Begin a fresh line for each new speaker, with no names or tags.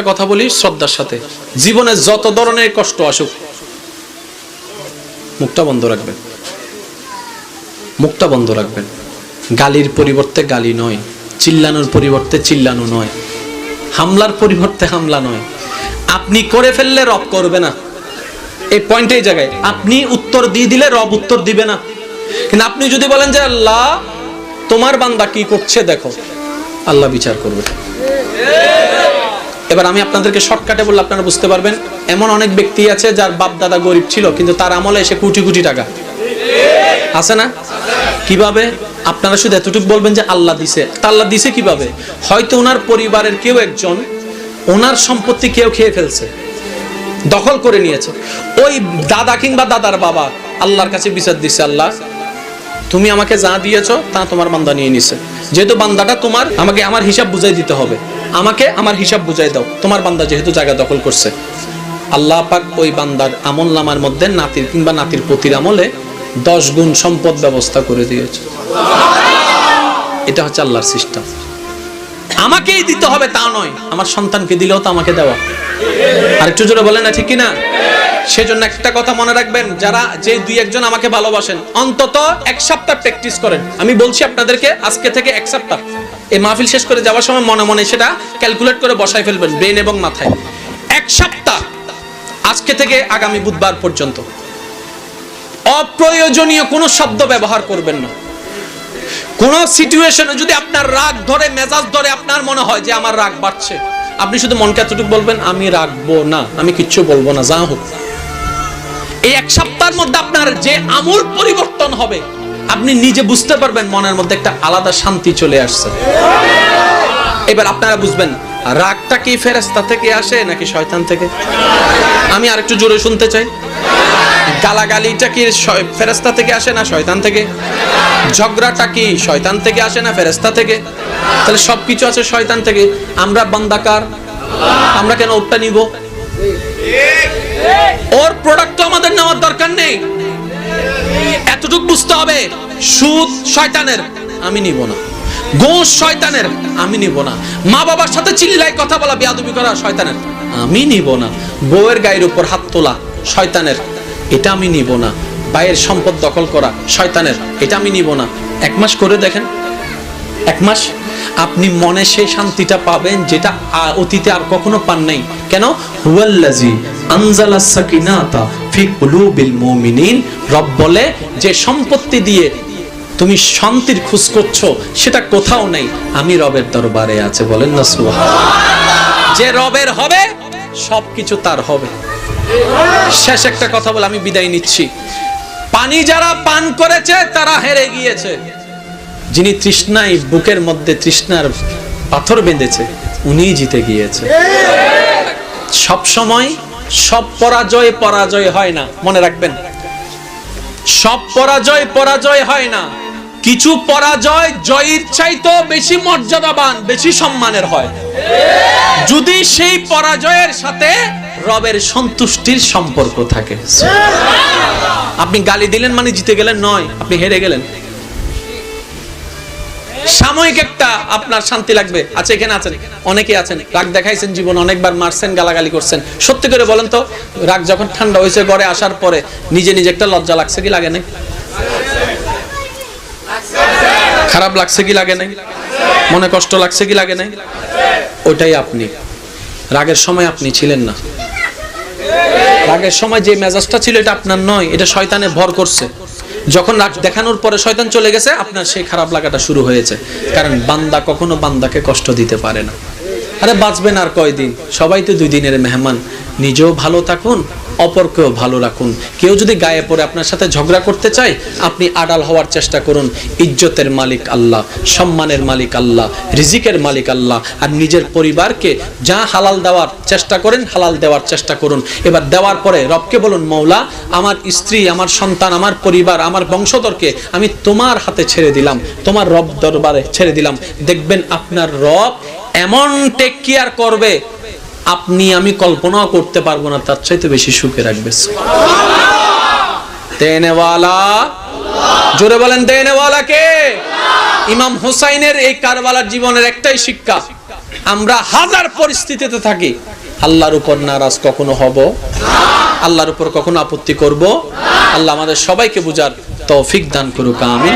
একটা কথা বলি, শ্রদ্ধার সাথে। জীবনে যত ধরনের কষ্ট আসুক, মুখটা বন্ধ রাখবেন। মুখটা বন্ধ রাখবেন। গালির পরিবর্তে গালি নয়, চিল্লানোর পরিবর্তে চিল্লানো নয়, হামলার পরিবর্তে হামলা নয়। আপনি করে ফেললে রব করবে না। এই পয়েন্ট এই জায়গায়, আপনি উত্তর দিয়ে দিলে রব উত্তর দিবে না। কিন্তু আপনি যদি বলেন যে, আল্লাহ, তোমার বান্দা কি করছে, দেখো। আল্লাহ বিচার করবে। এবার আমি আপনাদেরকে শর্টকাটে বললে আপনারা বুঝতে পারবেন, এমন অনেক ব্যক্তি আছে যার বাপ দাদা গরিব ছিল, কিন্তু তার আমলে এসে কোটি কোটি টাকা। আছে না? কীভাবে? আপনারা শুধু এতটুকু বলবেন যে আল্লাহ দিছে। তা আল্লাহ দিছে কীভাবে? হয়তো ওনার পরিবারের কেউ একজন, ওনার সম্পত্তি কেউ খেয়ে ফেলছে, দখল করে নিয়েছে। ওই দাদা কিংবা দাদার বাবা আল্লাহর কাছে বিচার দিছে, আল্লাহ তুমি আমাকে যা দিয়েছ, তা তোমার বান্দা নিয়ে নিছে। যেহেতু বান্দাটা তোমার, আমাকে আমার হিসাব বুঝাই দিতে হবে। আমাকে আমার হিসাব বুঝাই দাও, তোমার বান্দা যেহেতু জায়গা দখল করছে। আল্লাহ পাক ওই বান্দার আমল নামার মধ্যে নাতির কিংবা নাতির পতির আমলে দশ গুণ সম্পদ ব্যবস্থা করে দিয়েছে। এটা হচ্ছে আল্লাহর সিস্টেম। আমাকেই দিতে হবে তা নয়, আমার সন্তানকে দিলেও তো আমাকে দেওয়া। আর একটু জোরে বলে না, ঠিক কি না সেজন্য একটা কথা মনে রাখবেন, যারা যে দুই একজন আমাকে ভালোবাসেন, অন্তত এক সপ্তাহ প্র্যাকটিস করেন। আমি বলছি আপনাদেরকে, আজকে থেকে এক সপ্তাহ। এই মাহফিল শেষ করে যাওয়ার সময় মনে মনে সেটা ক্যালকুলেট করে বসায় ফেলবেন ব্রেন এবং মাথায়। এক সপ্তাহ, আজকে থেকে আগামী বুধবার পর্যন্ত। অপ্রয়োজনীয় কোনো শব্দ ব্যবহার করবেন না। কোন সিচুয়েশনে যদি আপনার রাগ ধরে, মেজাজ ধরে, আপনার মনে হয় যে আমার রাগ বাড়ছে, আপনি শুধু মনকে এতটুকু বলবেন, আমি রাখব না, আমি কিচ্ছু বলব না, যা হোক। এই এক সপ্তাহের মধ্যে আপনার যে আমূল পরিবর্তন হবে, আপনি নিজে বুঝতে পারবেন মনের মধ্যে একটা আলাদা শান্তি চলে আসছে। এবার আপনারা বুঝবেন, রাগটা কি ফেরেস্তা থেকে আসে নাকি শয়তান থেকে? আমি আরেকটু জোরে শুনতে চাই। গালাগালিটা কি ফেরেস্তা থেকে আসে না শয়তান থেকে? ঝগড়াটা কি শয়তান থেকে আসে না ফেরেস্তা থেকে? তাহলে সবকিছু আছে শয়তান থেকে। আমরা বান্দাকার, আমরা কেন ওটা নিব? ওর প্রোডাক্ট তো আমাদের নেওয়ার দরকার নেই। এতটুকু বুঝতে হবে, সুদ শয়তানের, আমি নিব না। ঘুষ শয়তানের, আমি নিব না। মা বাবার সাথে চিল্লাই কথা বলা, বিয়াদবি করা শয়তানের, আমি নিব না। বউয়ের গায়ের উপর হাত তোলা শয়তানের, এটা আমি নিব না। ভাইয়ের সম্পদ দখল করা শয়তানের, এটা আমি নিব না। এক মাস করে দেখেন। এক মাস আপনি মনে সেই শান্তিটা পাবেন যেটা অতীতে আর কখনো পান নাই। কেন? হুয়াল্লাজি আনজালা সাকিনাতা ফি কুলুবিল মুমিনিন। রব বলে, যে সম্পত্তি দিয়ে তুমি শান্তির খোঁজ করছ, সেটা কোথাও নেই। আমি রবের দরবারে আছে, বলেন না সুবহান যে রবের হবে, সবকিছু তার হবে। শেষ একটা কথা বলে আমি বিদায় নিচ্ছি। পানি যারা পান করেছে, তারা হেরে গিয়েছে। যিনি তৃষ্ণায় বুকের মধ্যে তৃষ্ণার পাথর বেঁধেছে, উনিই জিতে গিয়েছে। সব সময় সব পরাজয় পরাজয় হয় না, মনে রাখবেন। সব পরাজয় পরাজয় হয় না। কিছু পরাজয় জয়ের চাইতো বেশি মর্যাদাবান, বেশি সম্মানের হয়। যদি সেই পরাজয়ের সাথে রবের সন্তুষ্টির সম্পর্ক থাকে। আপনি গালি দিলেন মানে জিতে গেলেন নয়, আপনি হেরে গেলেন। সাময়িক একটা আপনার শান্তি লাগবে। আচ্ছা এখানে আছেন? অনেকে আছেন। রাগ দেখাইছেন জীবন, অনেকবার মারছেন, গালাগালি করছেন। সত্যি করে বলেন তো, রাগ যখন ঠান্ডা হয়েছে ঘরে আসার পরে নিজে নিজে একটা লজ্জা লাগছে কি লাগে নাই? খারাপ লাগছে কি লাগে নাই? মনে কষ্ট লাগছে কি লাগে নাই? ওটাই আপনি। রাগের সময় আপনি ছিলেন না। রাগের সময় যে মেজাজটা ছিল এটা আপনার নয়, এটা শয়তানে ভর করছে। যখন দেখানোর পরে শয়তান চলে গেছে, আপনার সেই খারাপ লাগাটা শুরু হয়েছে। কারণ বান্দা কখনো বান্দাকে কষ্ট দিতে পারে না। আরে বাঁচবেন আর কয়দিন? সবাই তো দুই দিনের মেহমান। নিজেও ভালো থাকুন, অপরকেও ভালো রাখুন। কেউ যদি গায়ে পড়ে আপনার সাথে ঝগড়া করতে চায়, আপনি আড়াল হওয়ার চেষ্টা করুন। ইজ্জতের মালিক আল্লাহ, সম্মানের মালিক আল্লাহ, রিজিকের মালিক আল্লাহ। আর নিজের পরিবারকে যা হালাল দেওয়ার চেষ্টা করেন, হালাল দেওয়ার চেষ্টা করুন। এবার দেওয়ার পরে রবকে বলুন, মৌলা, আমার স্ত্রী, আমার সন্তান, আমার পরিবার, আমার বংশধরকে আমি তোমার হাতে ছেড়ে দিলাম, তোমার রব দরবারে ছেড়ে দিলাম। দেখবেন আপনার রব এমন টেক কেয়ার করবে আপনি, আমি করতে পারব না, তার চাইতে বেশি সুখে রাখবে। জোরে বলেন, দেনেওয়ালা কে? ইমাম হুসাইনের এই কারবালার জীবনের একটাই শিক্ষা, আমরা হাজার পরিস্থিতিতে থাকি, আল্লাহর উপর নারাজ কখনো হব, আল্লাহর উপর কখনো আপত্তি করব, আল্লাহ আমাদের সবাইকে বুঝার তৌফিক দান করুক, আমিন।